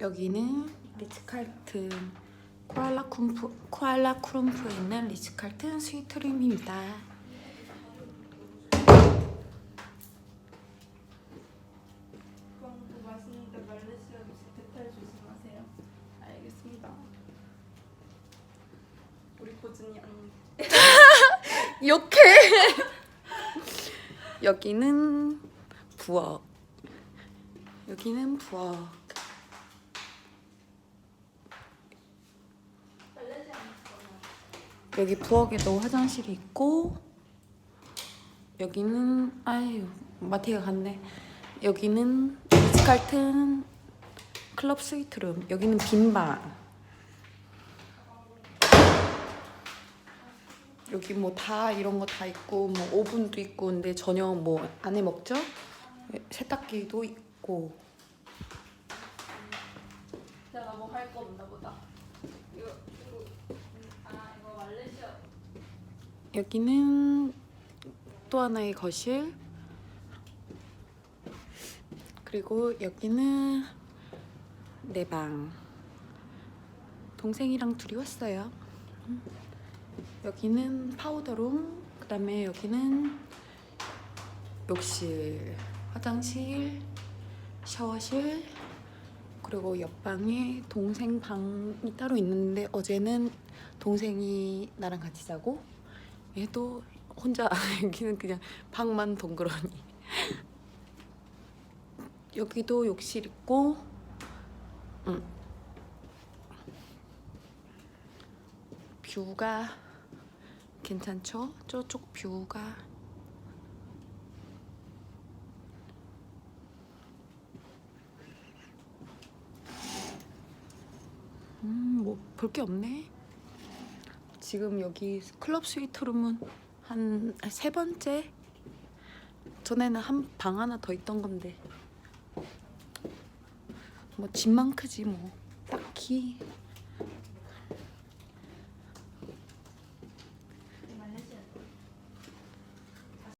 여기는 리츠칼튼 쿠알라쿰프, 쿠알라크룸프에 있는 리츠칼튼 스위트룸입니다. 언니. 욕해. 여기는 부엌. 여기는 부엌. 여기 부엌에도 화장실이 있고 여기는 아유 마티가 갔네. 여기는 리츠칼튼 클럽 스위트룸. 여기는 빈방. 여기 뭐 다 이런 거 다 있고 뭐 오븐도 있고 근데 저녁 뭐 안에 먹죠? 세탁기도 있고 내가 뭐 할 거 없나 보다. 이거 이거 여기는 또 하나의 거실 그리고 여기는 내 방 동생이랑 둘이 왔어요 음. 여기는 파우더룸 그 다음에 여기는 욕실 화장실 샤워실 그리고 옆방에 동생 방이 따로 있는데 어제는 동생이 나랑 같이 자고 얘도 혼자 여기는 그냥 방만 동그러니 여기도 욕실 있고 응. 뷰가 괜찮죠? 저쪽 뷰가 음뭐 볼 게 없네 지금 여기 클럽 스위트룸은 한 세 번째? 전에는 한 방 하나 더 있던 건데. 뭐 집만 크지 뭐. 딱히